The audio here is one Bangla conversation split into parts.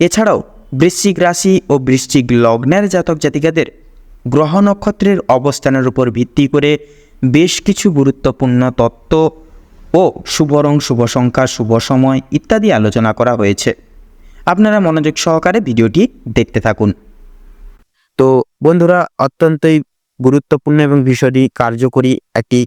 এছাড়াও বৃশ্চিক রাশি ও বৃশ্চিক লগ্নের জাতক জাতিকাদের গ্রহ নক্ষত্রের অবস্থানের উপর ভিত্তি করে বেশ কিছু গুরুত্বপূর্ণ তত্ত্ব ও শুভ রং শুভ সংখ্যা, শুভ সময় ইত্যাদি আলোচনা করা হয়েছে। আপনারা মনোযোগ সহকারে ভিডিওটি দেখতে থাকুন। তো বন্ধুরা, অত্যন্তই গুরুত্বপূর্ণ এবং ভীষণই কার্যকরী একটি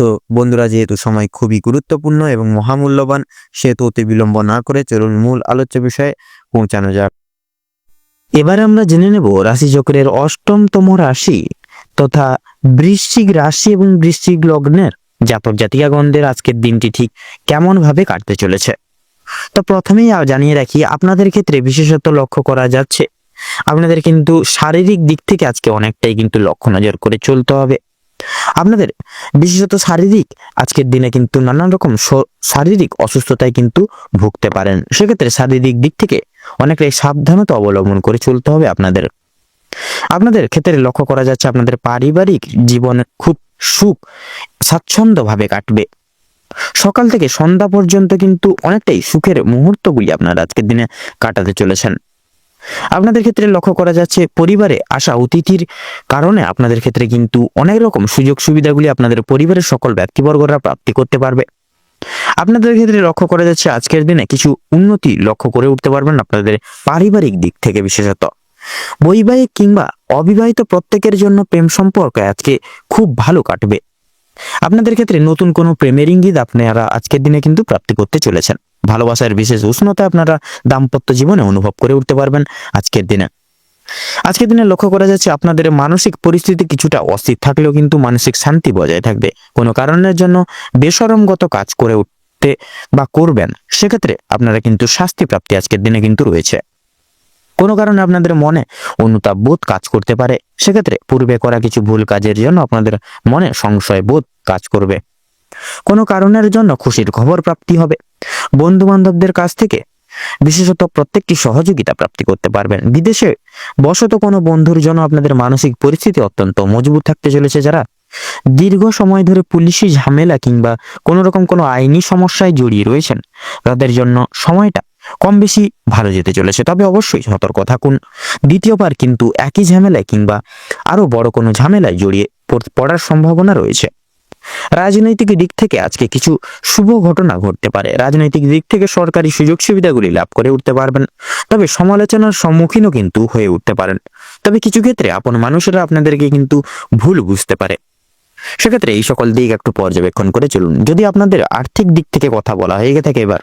তো বন্ধুরা, যেহেতু সময় খুবই গুরুত্বপূর্ণ এবং মহামূল্যবান, সেহেতু অতি বিলম্ব না করে চলুন মূল আলোচ্য বিষয়ে পৌঁছানো যাক। এবার আমরা জেনে নেব রাশিচক্রের অষ্টমতম রাশি তথা বৃশ্চিক রাশি এবং বৃশ্চিক লগ্নের জাতক জাতিকাগণদের আজকের দিনটি ঠিক কেমন ভাবে কাটতে চলেছে। তো প্রথমেই জানিয়ে রাখি, আপনাদের ক্ষেত্রে বিশেষত লক্ষ্য করা যাচ্ছে। আপনাদের কিন্তু শারীরিক দিক থেকে আজকে অনেকটাই কিন্তু লক্ষ্য নজর করে চলতে হবে। আপনাদের বিশেষত শারীরিক, আজকের দিনে কিন্তু নানান রকম শারীরিক অসুস্থতায় কিন্তু ভুগতে পারেন। সেক্ষেত্রে শারীরিক দিক থেকে অনেকটাই সাবধানতা অবলম্বন করে চলতে হবে আপনাদের। আপনাদের ক্ষেত্রে লক্ষ্য করা যাচ্ছে আপনাদের পারিবারিক জীবন খুব সুখ, স্বাচ্ছন্দ্যভাবে কাটবে। সকাল থেকে সন্ধ্যা পর্যন্ত কিন্তু অনেকটাই সুখের মুহূর্তগুলি আপনারা আজকের দিনে কাটাতে চলেছেন। আপনাদের ক্ষেত্রে লক্ষ্য করা যাচ্ছে পরিবারে আসা অতিথির কারণে আপনাদের ক্ষেত্রে কিন্তু অনেক রকম সুযোগ সুবিধাগুলি আপনাদের পরিবারের সকল ব্যক্তিবর্গরা প্রাপ্তি করতে পারবে। আপনাদের ক্ষেত্রে লক্ষ্য করা যাচ্ছে আজকের দিনে কিছু উন্নতি লক্ষ্য করে উঠতে পারবেন আপনাদের পারিবারিক দিক থেকে বিশেষত। বৈবাহিক কিংবা অবিবাহিত প্রত্যেকের জন্য প্রেম সম্পর্ক আজকে খুব ভালো কাটবে। আপনাদের ক্ষেত্রে নতুন কোনো প্রেমের ইঙ্গিত আপনারা আজকের দিনে কিন্তু প্রাপ্তি করতে চলেছেন। ভালোবাসার বিশেষ উষ্ণতা আপনারা দাম্পত্য জীবনে অনুভব করে উঠতে পারবেন আজকের দিনে। আজকের দিনে লক্ষ্য করা যাচ্ছে আপনাদের মানসিক পরিস্থিতি কিছুটা অস্থির থাকলেও কিন্তু মানসিক শান্তি বজায় থাকবে। কোনো কারণের জন্য বেসরমগত কাজ করে উঠতে বা করবেন, সেক্ষেত্রে আপনারা কিন্তু শাস্তি প্রাপ্তি আজকের দিনে কিন্তু রয়েছে। কোনো কারণে আপনাদের মনে অনুতাপ বোধ কাজ করতে পারে, সেক্ষেত্রে পূর্বে করা কিছু ভুল কাজের জন্য আপনাদের মনে সংশয় বোধ কাজ করবে। কোনো কারণের জন্য খুশির খবর প্রাপ্তি হবে। বন্ধু বান্ধবদের কাছ থেকে বিশেষত প্রত্যেকটি সহযোগিতা প্রাপ্তি করতে পারবেন। বিদেশে বশত কোনো বন্ধুর জন্য আপনাদের মানসিক পরিস্থিতি অত্যন্ত মজবুত থাকতে চলেছে যারা দীর্ঘ সময় ধরে পুলিশি ঝামেলা কিংবা কোনো রকম কোনো আইনি সমস্যায় জড়িয়ে রয়েছেন। তাদের জন্য সময়টা কম বেশি ভালো যেতে চলেছে। তবে অবশ্যই সতর্ক থাকুন। দ্বিতীয়বার কিন্তু একই ঝামেলায় কিংবা আরও বড় কোনো ঝামেলায় জড়িয়ে পড়ার সম্ভাবনা রয়েছে। রাজনৈতিক দিক থেকে আজকে কিছু শুভ ঘটনা ঘটতে পারে। রাজনৈতিক দিক থেকে সরকারি সুযোগ সুবিধাগুলি লাভ করে উঠতে পারবেন। তবে সমালোচনার সম্মুখীনও কিন্তু হয়ে উঠতে পারেন। তবে কিছু ক্ষেত্রে আপন মানুষেরা আপনাদেরকে কিন্তু ভুল বুঝতে পারে। সেক্ষেত্রে এই সকল দিক একটু পর্যবেক্ষণ করে চলুন। যদি আপনাদের আর্থিক দিক থেকে কথা বলা হয়ে থাকে এবার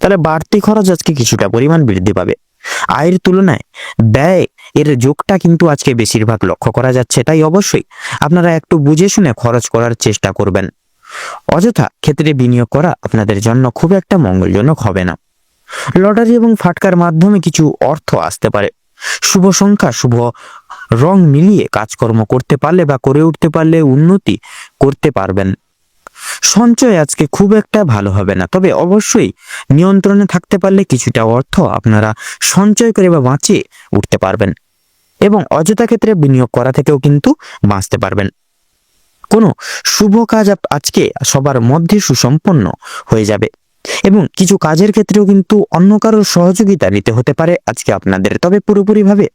তাহলে বাড়তি খরচ আজকে কিছুটা পরিমাণ বৃদ্ধি পাবে। আয়ের তুলনায় ব্যয় এর যোগটা কিন্তু আজকে বেশিরভাগ লক্ষ্য করা যাচ্ছে, তাই অবশ্যই আপনারা একটু বুঝে শুনে খরচ করার চেষ্টা করবেন। অযথা ক্ষেত্রে বিনিয়োগ করা আপনাদের জন্য খুব একটা মঙ্গলজনক হবে না। লটারি এবং ফাটকার মাধ্যমে কিছু অর্থ আসতে পারে। শুভ সংখ্যা, শুভ রং মিলিয়ে কাজকর্ম করতে পারলে বা করে উঠতে পারলে উন্নতি করতে পারবেন। সঞ্চয় আজকে খুব একটা ভালো হবে না। তবে অবশ্যই নিয়ন্ত্রণে থাকতে পারলে কিছুটা অর্থ আপনারা সঞ্চয় করে বা বাঁচিয়ে উঠতে পারবেন এবং অযথা ক্ষেত্রে বিনিয়োগ করা থেকেও কিন্তু বাঁচতে পারবেন। কোনো শুভ কাজ আজকে সবার মধ্যে সুসম্পন্ন হয়ে যাবে এবং কিছু কাজের ক্ষেত্রেও কিন্তু অন্য কারোর সহযোগিতা নিতে হতে পারে আজকে আপনাদের। তবে পুরোপুরিভাবে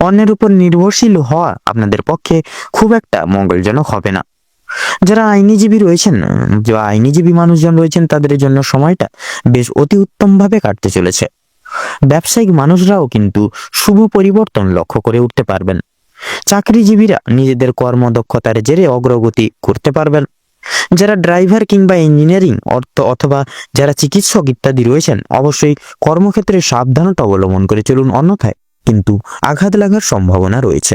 অন্যের উপর নির্ভরশীল হওয়া আপনাদের পক্ষে খুব একটা মঙ্গলজনক হবে না। যারা আইনিজীবী রয়েছেন যে আইনিজীবী মানুষজন রয়েছেন, তাদের জন্য সময়টা বেশ অতি উত্তম ভাবে কাটতে চলেছে। ব্যবসায়িক মানুষরাও কিন্তু শুভ পরিবর্তন লক্ষ্য করে উঠতে পারবেন। চাকরিজীবীরা নিজেদের কর্মদক্ষতার জেরে অগ্রগতি করতে পারবেন। যারা ড্রাইভার কিংবা ইঞ্জিনিয়ারিং, অর্থ অথবা যারা চিকিৎসক ইত্যাদি রয়েছেন, অবশ্যই কর্মক্ষেত্রে সাবধানতা অবলম্বন করে চলুন, অন্যথায় কিন্তু আঘাত লাগার সম্ভাবনা রয়েছে।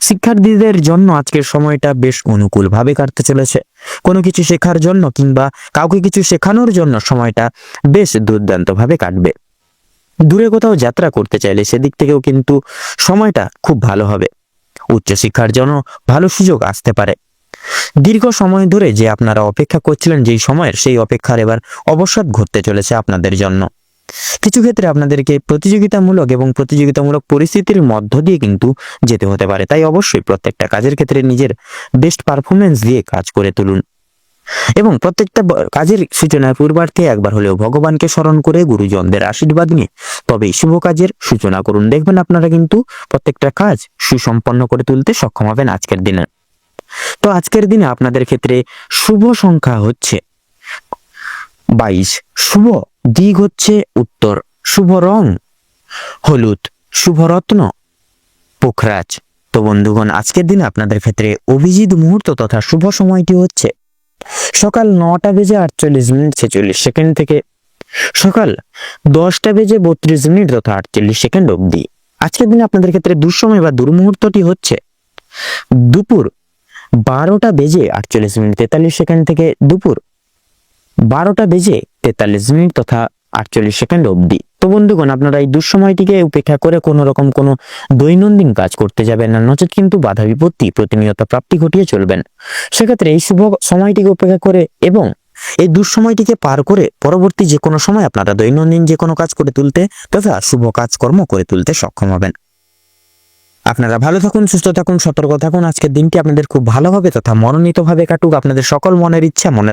শিক্ষার্থীদের জন্য আজকের সময়টা বেশ অনুকূলভাবে কাটতে চলেছে। কোনো কিছু শেখার জন্য কিংবা কাউকে কিছু শেখানোর জন্য সময়টা বেশ দুর্দান্তভাবে কাটবে। দূরে কোথাও যাত্রা করতে চাইলে সেদিক থেকেও কিন্তু সময়টা খুব ভালো হবে। উচ্চশিক্ষার জন্য ভালো সুযোগ আসতে পারে। দীর্ঘ সময় ধরে যে আপনারা অপেক্ষা করছিলেন, যেই সময়ের সেই অপেক্ষার এবার অবসাদ ঘটতে চলেছে আপনাদের জন্য। কিছু ক্ষেত্রে আপনাদেরকে প্রতিযোগিতামূলক এবং প্রতিযোগিতামূলক পরিস্থিতির মধ্য দিয়ে কিন্তু যেতে হতে পারে। তাই অবশ্যই প্রত্যেকটা কাজের ক্ষেত্রে নিজের বেস্ট পারফরমেন্স দিয়ে কাজ করে তুলুন। এবং প্রত্যেকটা কাজের সূচনার পূর্বার্থে একবার হলেও ভগবানকে স্মরণ করে গুরুজনদের আশীর্বাদ নিয়ে তবেই শুভ কাজের সূচনা করুন। দেখবেন আপনারা কিন্তু প্রত্যেকটা কাজ সুসম্পন্ন করে তুলতে সক্ষম হবেন আজকের দিনে। তো আজকের দিনে আপনাদের ক্ষেত্রে শুভ সংখ্যা হচ্ছে বাইশ। শুভ দিক হচ্ছে উত্তর। শুভ রং, হলুদ। শুভ রত্ন, পোখরাজ। তো বন্ধুগণ, আজকের দিনে আপনাদের ক্ষেত্রে অভিজিৎ মুহূর্ত তথা শুভ সময়টি হচ্ছে সকাল নটা বেজে আটচল্লিশ মিনিট ছেচল্লিশ সেকেন্ড থেকে সকাল দশটা বেজে বত্রিশ মিনিট তথা আটচল্লিশ সেকেন্ড অবধি। আজকের দিনে আপনাদের ক্ষেত্রে দুঃসময় বা দুর্মুহূর্তটি হচ্ছে দুপুর বারোটা বেজে আটচল্লিশ মিনিট তেতাল্লিশ সেকেন্ড থেকে দুপুর বারোটা বেজে তেতাল্লিশ মিনিট তথা আটচল্লিশ সেকেন্ড অবধি। তো বন্ধুগণ, আপনারা এই দুঃসময়টিকে উপেক্ষা করে কোনো রকম কোনো দৈনন্দিন কাজ করতে যাবেন না। নচেত কিন্তু বাধা বিপত্তি, প্রতিনিয়ত প্রাপ্তি ঘটিয়ে চলবেন। সেক্ষেত্রে এই শুভ সময়টিকে উপেক্ষা করে এবং এই দুঃসময়টিকে পার করে পরবর্তী যে কোনো সময় আপনারা দৈনন্দিন যে কোনো কাজ করে তুলতে তথা শুভ কাজকর্ম করে তুলতে সক্ষম হবেন। আপনারা ভালো থাকুন, সুস্থ থাকুন, সতর্ক থাকুন। আজকের দিনটি আপনাদের খুব ভালোভাবে তথা মনোনীতভাবে কাটুক। আপনাদের সকল মনের ইচ্ছা, মনের